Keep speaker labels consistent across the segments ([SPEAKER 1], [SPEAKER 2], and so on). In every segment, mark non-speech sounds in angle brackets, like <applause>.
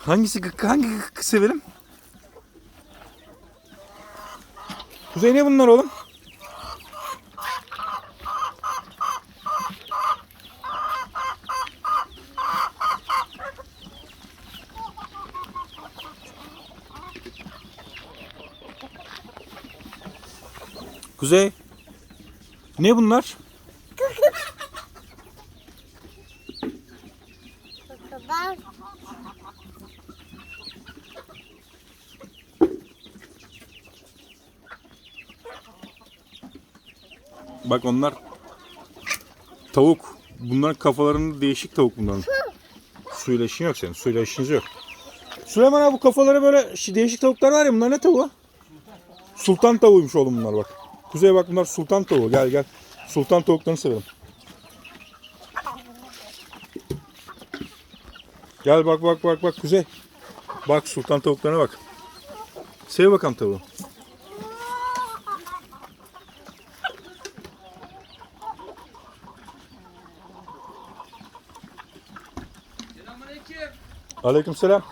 [SPEAKER 1] Hangisi gıkkı hangi gıkkı severim? Kuzey ne bunlar oğlum? Kuzey. Ne bunlar? Bak onlar tavuk. Bunların kafalarında değişik tavuk bunların. Suyla işin yok senin. Suyla işiniz yok. Süleyman abi bu kafaları böyle şi- değişik tavuklar var ya bunlar ne tavuğu? Sultan tavuğuymuş oğlum bunlar bak. Kuzey bak bunlar sultan tavuğu. Gel gel. Sultan tavuklarını severim. Gel bak bak bak bak Kuzey. Bak sultan tavuklarına bak. Sev bakalım tavuğu. Aleykümselam.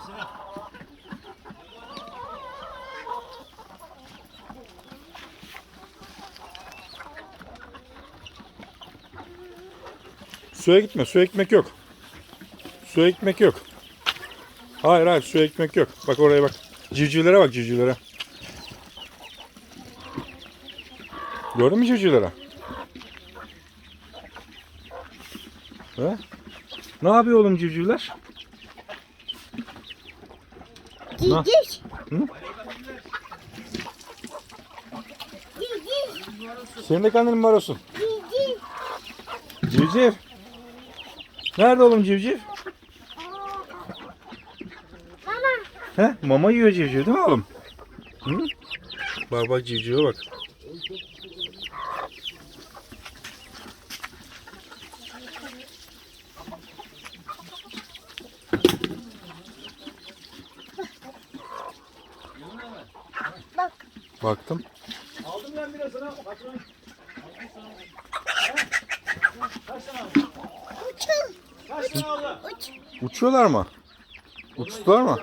[SPEAKER 1] Suya gitme. Suya gitmek yok. Suya gitmek yok. Hayır hayır suya gitmek yok. Bak oraya bak. Civcivlere bak civcivlere. Gördün mü civcivlere? He? Ne yapıyor oğlum civcivler?
[SPEAKER 2] Gidiş.
[SPEAKER 1] Hı? Senin de kendin var olsun. Civciv. Nerede oğlum civciv?
[SPEAKER 2] Bana.
[SPEAKER 1] He? Mama yiyor civciv değil mi oğlum? Hı? Bak bak civcive. Bak. Baktım.
[SPEAKER 3] Aldım ben biraz sana. Patron.
[SPEAKER 2] Uçun.
[SPEAKER 3] Kaç tane aldı?
[SPEAKER 2] Uç.
[SPEAKER 1] Uçuyorlar mı? Uçtular mı?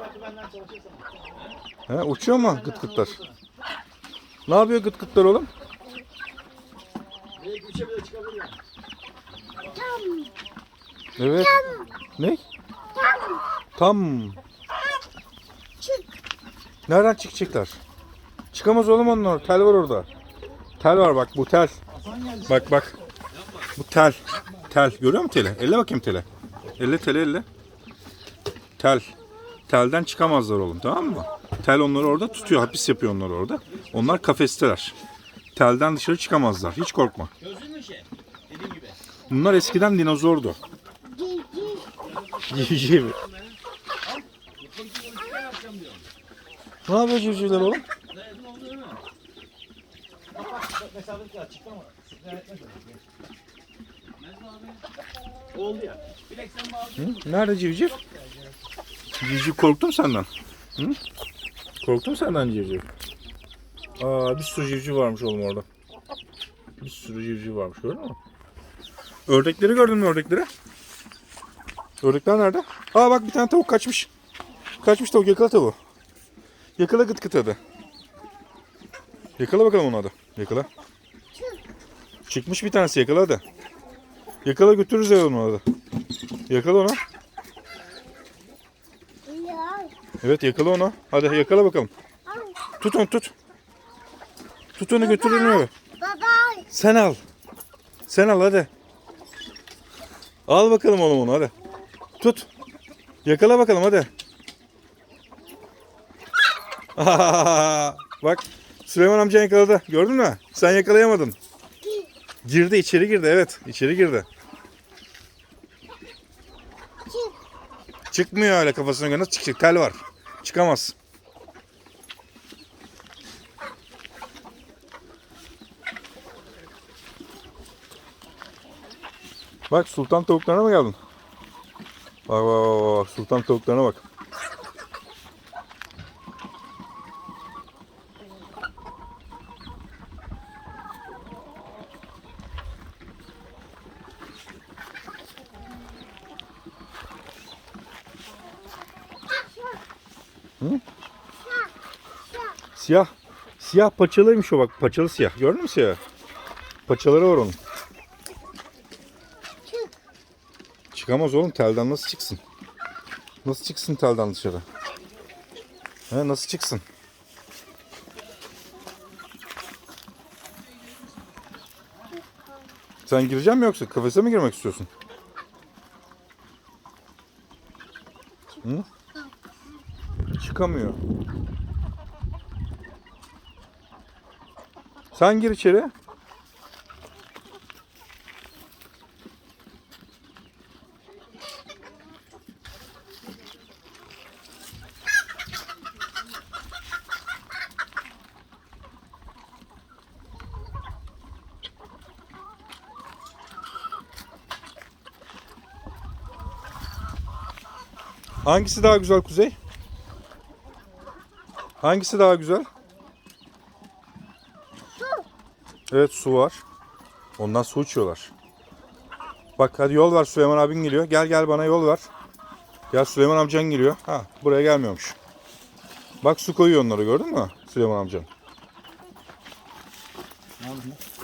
[SPEAKER 1] He, uçuyor mu gıt gıtlar? Ne yapıyor gıt gıtlar oğlum?
[SPEAKER 3] Belki üçe bile çıkabilir yani.
[SPEAKER 2] Tam.
[SPEAKER 1] Evet. Ne?
[SPEAKER 2] Tam.
[SPEAKER 1] Tam.
[SPEAKER 2] Çık.
[SPEAKER 1] Nereden çıkacaklar? Çıkamaz oğlum onlar. Tel var orada. Tel var bak bu tel. Bak bak. Bu tel. Tel. Görüyor musun teli? Elle bakayım tele. Elle tele elle. Tel. Telden çıkamazlar oğlum tamam mı? Tel onları orada tutuyor. Hapis yapıyor onları orada. Onlar kafesteler. Telden dışarı çıkamazlar. Hiç korkma. Bunlar eskiden dinozordu.
[SPEAKER 2] Gidiş.
[SPEAKER 1] Civciv. Ne yapıyor civcivler oğlum?
[SPEAKER 3] Dayanın oldu değil mesafesi var. Çıktı ama. Sigara etmez mi? Oldu ya. Bilek?
[SPEAKER 1] Nerede civciv? Civciv korktum senden. Hı? Korktum senden civciv. Aa bir sürü civciv varmış oğlum orada. Bir sürü civciv varmış gördün mü? Ördekleri gördün mü ördekleri? Ördekler nerede? Aa bak bir tane tavuk kaçmış. Kaçmış tavuk yakala tavuğu. Yakala gıt gıt hadi. Yakala bakalım onu hadi. Yakala. Çıkmış bir tanesi yakala hadi. Yakala götürürüz eve onu hadi. Yakala onu. Evet yakala onu. Hadi yakala bakalım.
[SPEAKER 2] Al.
[SPEAKER 1] Tut onu tut. Tut onu götür onu eve. Sen al. Sen al hadi. Al bakalım oğlum onu hadi. Tut. Yakala bakalım hadi. <laughs> Bak Süleyman amca yakaladı. Gördün mü? Sen yakalayamadın. Girdi içeri girdi evet. içeri girdi.
[SPEAKER 2] Çık.
[SPEAKER 1] Çıkmıyor öyle kafasına göre. Nasıl çıkacak? Tel var. Çıkamaz. Bak sultan tavuklarına mı geldin? Bak bak bak, bak sultan tavuklarına bak.
[SPEAKER 2] Siyah.
[SPEAKER 1] Siyah paçalıymış o bak. Paçalı siyah. Gördün mü siyah? Paçaları var onun.
[SPEAKER 2] Çık.
[SPEAKER 1] Çıkamaz oğlum. Telden nasıl çıksın? Nasıl çıksın telden dışarı? He, nasıl çıksın? Sen gireceksin mi yoksa? Kafese mi girmek istiyorsun? Hı? Çıkamıyor. Sen gir içeri. Hangisi daha güzel Kuzey? Hangisi daha güzel? Evet su var. Ondan su içiyorlar. Bak hadi yol ver Süleyman abin geliyor. Gel gel bana yol ver. Gel Süleyman amcan geliyor. Ha buraya gelmiyormuş. Bak su koyuyor onları gördün mü Süleyman amcan?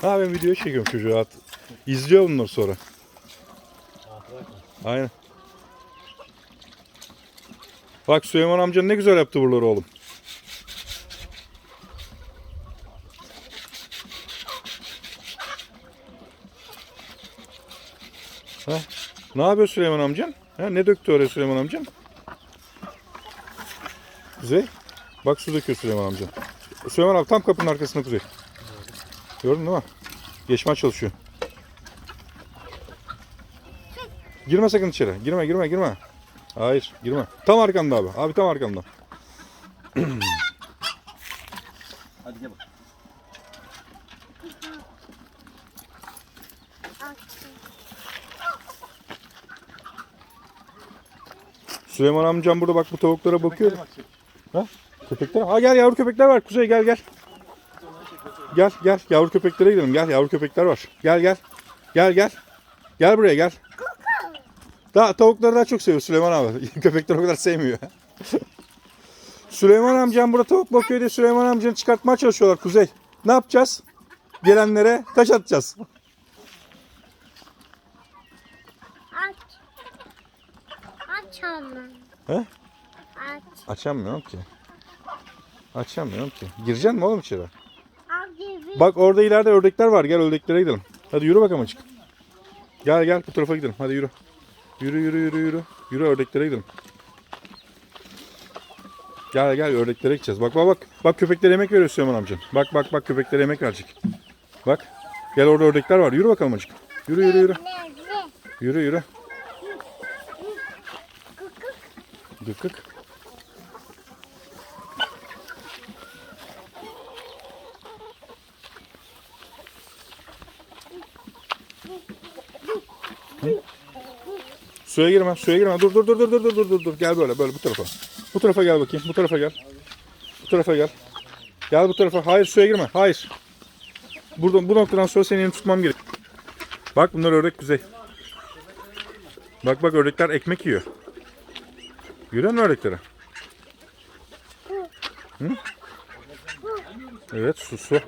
[SPEAKER 1] Ha ben video çekiyorum çocuğa at. İzliyor bunları sonra. Aynen. Bak Süleyman amcan ne güzel yaptı buraları oğlum. Ha? Ne yapıyor Süleyman amcan? Ha, ne döktü oraya Süleyman amcan? Kuzey. Bak su döküyor Süleyman amcan. Süleyman abi tam kapının arkasında Kuzey. Gördün değil mi? Geçmeye çalışıyor. Girme sakın içeri. Girme girme girme. Hayır girme. Tam arkamda abi. Abi tam arkamda. <clears throat>
[SPEAKER 3] Hadi gel bak.
[SPEAKER 1] Süleyman amcam burada bak bu tavuklara bakıyor.
[SPEAKER 3] Bak, çek.
[SPEAKER 1] Köpekler. Ha gel yavru köpekler var. Kuzey gel gel. Gel gel yavru köpeklere gidelim. Gel yavru köpekler var. Gel gel. Gel gel. Gel buraya gel. Daha tavukları daha çok seviyor Süleyman abi. <laughs> Köpekler o kadar sevmiyor. <laughs> Süleyman amcam burada tavuk bakıyor diye Süleyman amcanı çıkartmaya çalışıyorlar Kuzey. Ne yapacağız? Gelenlere taş atacağız.
[SPEAKER 2] Aç. Aç onu.
[SPEAKER 1] He?
[SPEAKER 2] Aç.
[SPEAKER 1] Açamıyorum ki. Açamıyorum ki. Gireceksin mi oğlum içeri? Bak orada ileride ördekler var. Gel ördeklere gidelim. Hadi yürü bakalım açık. Gel gel bu tarafa gidelim. Hadi yürü. Yürü yürü yürü yürü. Yürü ördeklere gidelim. Gel gel ördeklere gideceğiz. Bak bak bak. Bak köpeklere yemek veriyor Süleyman amcan. Bak bak bak köpeklere yemek verecek. Bak. Gel orada ördekler var. Yürü bakalım açık. Yürü yürü yürü. Yürü yürü. Gıkık. Hı? Suya girme, suya girme. Dur dur dur dur dur dur dur dur. Gel böyle böyle bu tarafa. Bu tarafa gel bakayım. Bu tarafa gel. Bu tarafa gel. Gel bu tarafa. Hayır suya girme. Hayır. Buradan bu noktadan sonra seni elini tutmam gerek. Bak bunlar ördek kuzey. Bak bak ördekler ekmek yiyor. Görüyor musun ördekleri? Hı? Evet su su.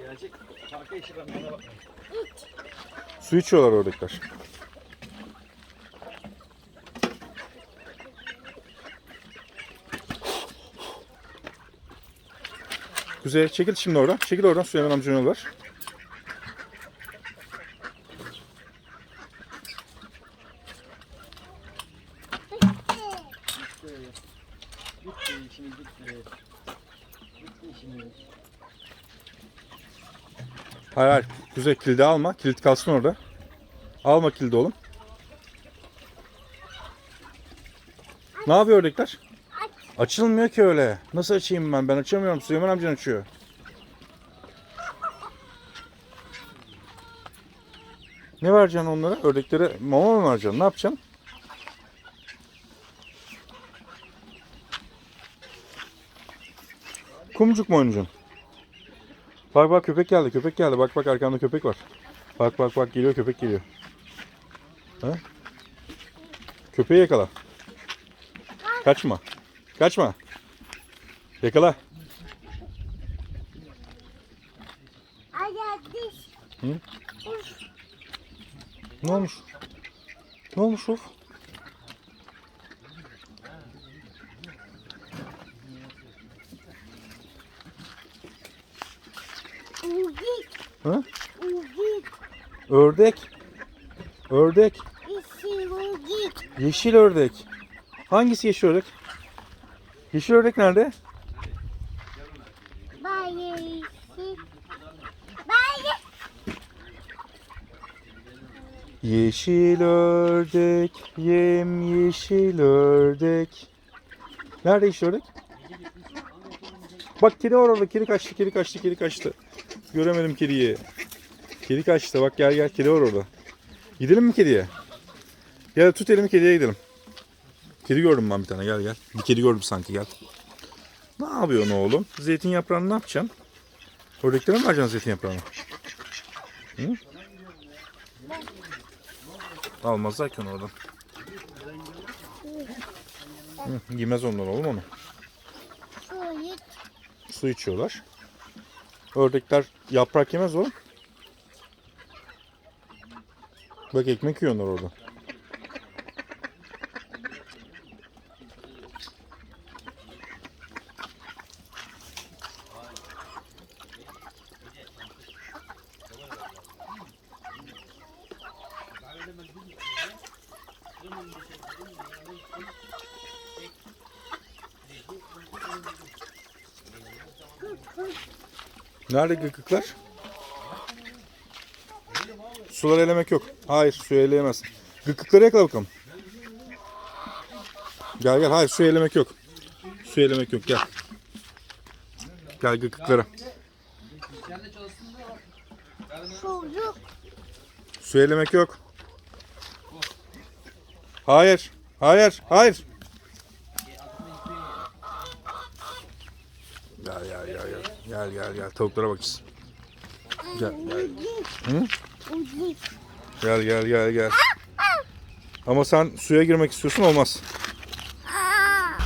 [SPEAKER 1] Su içiyorlar ördekler. Kuzey çekil şimdi oradan. Çekil oradan Süleyman amcanın yolu var. Kuzey kilidi alma. Kilit kalsın orada. Alma kilidi oğlum. Ne yapıyor ördekler? Açılmıyor ki öyle. Nasıl açayım ben? Ben açamıyorum. Süleyman amcan açıyor. Ne vereceksin onlara? Ördeklere mama mı vereceksin? Ne yapacaksın? Kumcuk mu oynayacaksın? Bak bak köpek geldi, köpek geldi. Bak bak arkamda köpek var. Bak bak bak geliyor köpek geliyor. Ha? Köpeği yakala. Kaçma. Kaçma. Yakala. Hı? Ne olmuş? Ne olmuş Uf? Hı? Ördek. Ördek.
[SPEAKER 2] İşi ugik.
[SPEAKER 1] Yeşil ördek. Hangisi yeşil ördek? Yeşil ördek nerede?
[SPEAKER 2] Bayı.
[SPEAKER 1] Yeşil ördek, yem yeşil ördek. Nerede yeşil ördek? Bak kedi var orada. Kedi kaçtı, kedi kaçtı, kedi kaçtı. Göremedim kediyi. Kedi kaçtı. Bak gel gel kedi var orada. Gidelim mi kediye? Gel tut elimi kediye gidelim. Kedi gördüm ben bir tane gel gel. Bir kedi gördüm sanki gel. Ne yapıyorsun oğlum? Zeytin yaprağını ne yapacaksın? Ördeklere mi vereceksin zeytin yaprağını? Hı? Almazlar ki onu oradan. Hı, yemez onlar oğlum onu. Su içiyorlar. Ördekler yaprak yemez oğlum. Bak ekmek yiyorlar orada. Nerede gıkıklar? Suları elemek yok. Hayır suyu eleyemez. Gıkıkları yakala bakalım. Gel gel hayır suyu elemek yok. Su elemek yok gel. Gel gıkıklara.
[SPEAKER 2] Çocuk.
[SPEAKER 1] Su elemek yok. Hayır. Hayır. Hayır. Gel gel gel gel. Gel gel gel. Tavuklara bakacağız. Gel gel. Hı? Gel gel gel gel. Ama sen suya girmek istiyorsun olmaz.
[SPEAKER 2] Aa.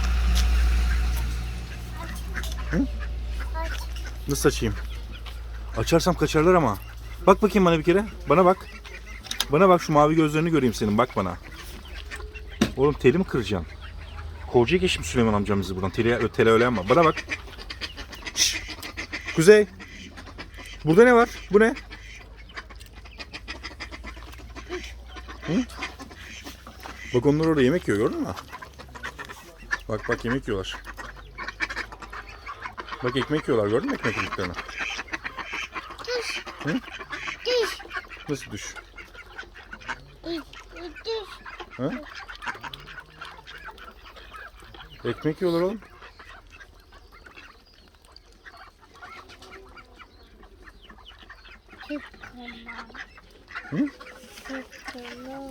[SPEAKER 1] Nasıl açayım? Açarsam kaçarlar ama. Bak bakayım bana bir kere. Bana bak. Bana bak şu mavi gözlerini göreyim senin. Bak bana. Oğlum teli mi kıracaksın? Kolcuya geçmiş Süleyman amcam bizi buradan. Tele, tele öyle ama. Bana bak. Kuzey. Burada ne var? Bu ne? Hı? Bak onlar orada yemek yiyor gördün mü? Bak bak yemek yiyorlar. Bak ekmek yiyorlar gördün mü ekmek yediklerini?
[SPEAKER 2] Diş.
[SPEAKER 1] Nasıl düş?
[SPEAKER 2] Diş. Diş.
[SPEAKER 1] Ha? Ekmek yiyorlar oğlum. Hı?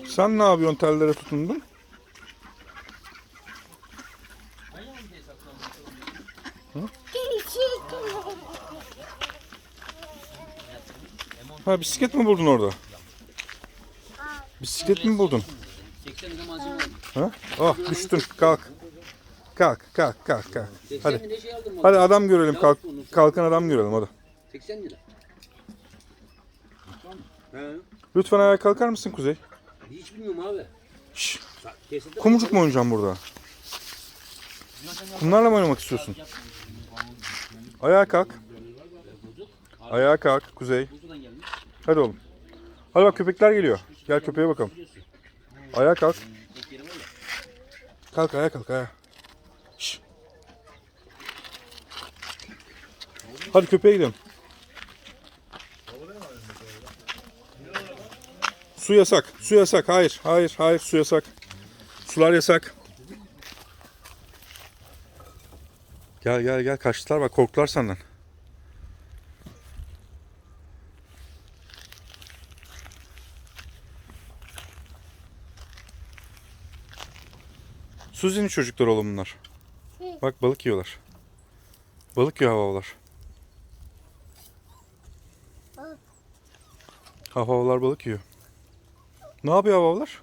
[SPEAKER 1] Sen ne yapıyorsun tellere tutundun? Ha bisiklet mi buldun orada? Bisiklet mi buldun?
[SPEAKER 3] 80 lira malzeme aldım.
[SPEAKER 1] Ha? Ah düştün kalk. Kalk kalk kalk kalk.
[SPEAKER 3] 80
[SPEAKER 1] Hadi. Hadi adam görelim kalk. Kalkan adam görelim hadi.
[SPEAKER 3] 80 lira. He.
[SPEAKER 1] Lütfen ayağa kalkar mısın Kuzey?
[SPEAKER 3] Hiç bilmiyorum abi.
[SPEAKER 1] Şşş. Kumcuk mu oynayacaksın burada? Kumlarla mı oynamak istiyorsun? Ayağa kalk. Ayağa kalk Kuzey. Hadi oğlum. Hadi bak köpekler geliyor. Gel köpeğe bakalım. Ayağa kalk. Kalk ayağa kalk ayağa. Şşş. Hadi köpeğe gidelim. Su yasak. Su yasak. Hayır. Hayır. Hayır. Su yasak. Sular yasak. Gel gel gel. Kaçtılar bak. Korktular senden. Suzi'nin çocukları oğlum bunlar. Bak balık yiyorlar. Balık yiyor havavalar. Havavalar balık yiyor. Ne yapıyor havavalar?